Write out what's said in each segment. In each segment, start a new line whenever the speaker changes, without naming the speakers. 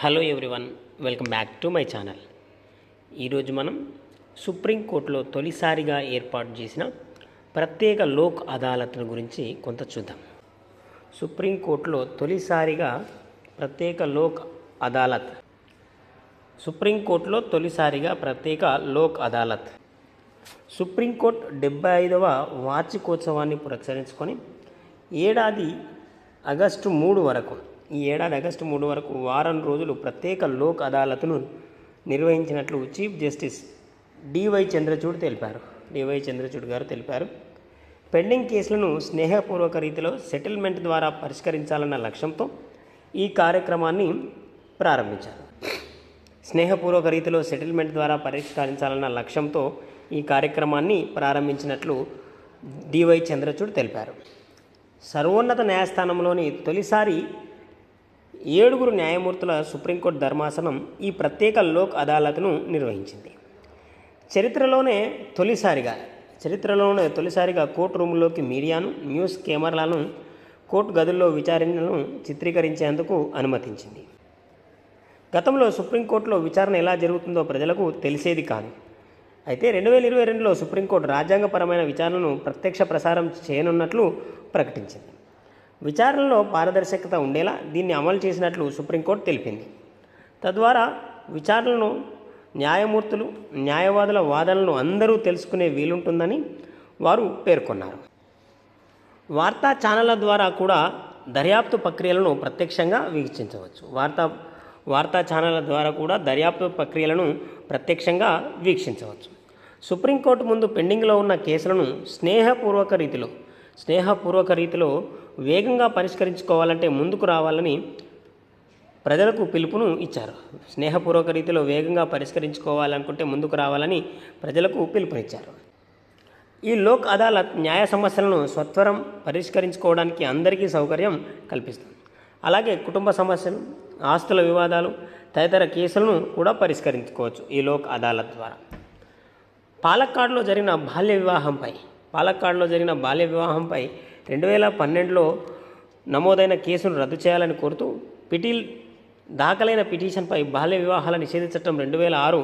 Hello everyone welcome back to my channel ఈరోజు మనం సుప్రీంకోర్టులో తొలిసారిగా ఏర్పాటు చేసిన ప్రత్యేక లోక్ అదాలత్ను గురించి కొంత చూద్దాం. సుప్రీంకోర్టులో తొలిసారిగా ప్రత్యేక లోక్ అదాలత్. సుప్రీంకోర్టులో తొలిసారిగా ప్రత్యేక లోక్ అదాలత్. సుప్రీంకోర్టు డెబ్బై ఐదవ వార్షికోత్సవాన్ని పురస్కరించుకొని ఏడాది ఆగస్టు మూడు వరకు ఈ ఏడాది ఆగస్టు మూడు వరకు వారం రోజులు ప్రత్యేక లోక్ అదాలత్ను నిర్వహించినట్లు చీఫ్ జస్టిస్ డివై చంద్రచూడ్ తెలిపారు. డివై చంద్రచూడ్ గారు తెలిపారు. పెండింగ్ కేసులను స్నేహపూర్వక రీతిలో సెటిల్మెంట్ ద్వారా పరిష్కరించాలన్న లక్ష్యంతో ఈ కార్యక్రమాన్ని ప్రారంభించారు. స్నేహపూర్వక రీతిలో సెటిల్మెంట్ ద్వారా పరిష్కరించాలన్న లక్ష్యంతో ఈ కార్యక్రమాన్ని ప్రారంభించినట్లు డివై చంద్రచూడ్ తెలిపారు. సర్వోన్నత న్యాయస్థానంలోని తొలిసారి ఏడుగురు న్యాయమూర్తుల సుప్రీంకోర్టు ధర్మాసనం ఈ ప్రత్యేక లోక్ అదాలత్ను నిర్వహించింది. చరిత్రలోనే తొలిసారిగా చరిత్రలోనే తొలిసారిగా కోర్టు రూముల్లోకి మీడియాను న్యూస్ కెమెరాలను కోర్టు గదుల్లో విచారణను చిత్రీకరించేందుకు అనుమతించింది. గతంలో సుప్రీంకోర్టులో విచారణ ఎలా జరుగుతుందో ప్రజలకు తెలిసేది కాదు. అయితే రెండు వేల ఇరవై రెండులో సుప్రీంకోర్టు రాజ్యాంగపరమైన విచారణను ప్రత్యక్ష ప్రసారం చేయనున్నట్లు ప్రకటించింది. విచారణలో పారదర్శకత ఉండేలా దీన్ని అమలు చేసినట్లు సుప్రీంకోర్టు తెలిపింది. తద్వారా విచారణను న్యాయమూర్తులు న్యాయవాదుల వాదనలను అందరూ తెలుసుకునే వీలుంటుందని వారు పేర్కొన్నారు. వార్తా ఛానళ్ళ ద్వారా కూడా దర్యాప్తు ప్రక్రియలను ప్రత్యక్షంగా వీక్షించవచ్చు. వార్తా వార్తా ఛానళ్ళ ద్వారా కూడా దర్యాప్తు ప్రక్రియలను ప్రత్యక్షంగా వీక్షించవచ్చు. సుప్రీంకోర్టు ముందు పెండింగ్లో ఉన్న కేసులను స్నేహపూర్వక రీతిలో స్నేహపూర్వక రీతిలో వేగంగా పరిష్కరించుకోవాలంటే ముందుకు రావాలని ప్రజలకు పిలుపును ఇచ్చారు. స్నేహపూర్వక రీతిలో వేగంగా పరిష్కరించుకోవాలనుకుంటే ముందుకు రావాలని ప్రజలకు పిలుపునిచ్చారు. ఈ లోక్ అదాలత్ న్యాయ సమస్యలను స్వత్వరం పరిష్కరించుకోవడానికి అందరికీ సౌకర్యం కల్పిస్తుంది. అలాగే కుటుంబ సమస్యలు ఆస్తుల వివాదాలు తదితర కేసులను కూడా పరిష్కరించుకోవచ్చు ఈ లోక్ అదాలత్ ద్వారా. పాలక్కాడ్లో జరిగిన బాల్య వివాహంపై పాలక్కాడ్లో జరిగిన బాల్య వివాహంపై రెండు వేల పన్నెండులో నమోదైన కేసును రద్దు చేయాలని కోరుతూ పిటిల్ దాఖలైన పిటిషన్పై బాల్య వివాహాల నిషేధ చట్టం రెండు వేల ఆరు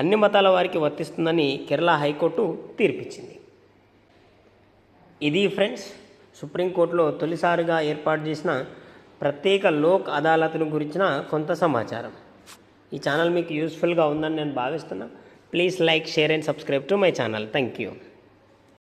అన్ని మతాల వారికి వర్తిస్తుందని కేరళ హైకోర్టు తీర్పిచ్చింది. ఇది ఫ్రెండ్స్ సుప్రీంకోర్టులో తొలిసారిగా ఏర్పాటు చేసిన ప్రత్యేక లోక్ అదాలత్ను గురించిన కొంత సమాచారం. ఈ ఛానల్ మీకు యూస్ఫుల్గా ఉందని నేను భావిస్తున్నా. Please like share and subscribe to my channel. Thank you.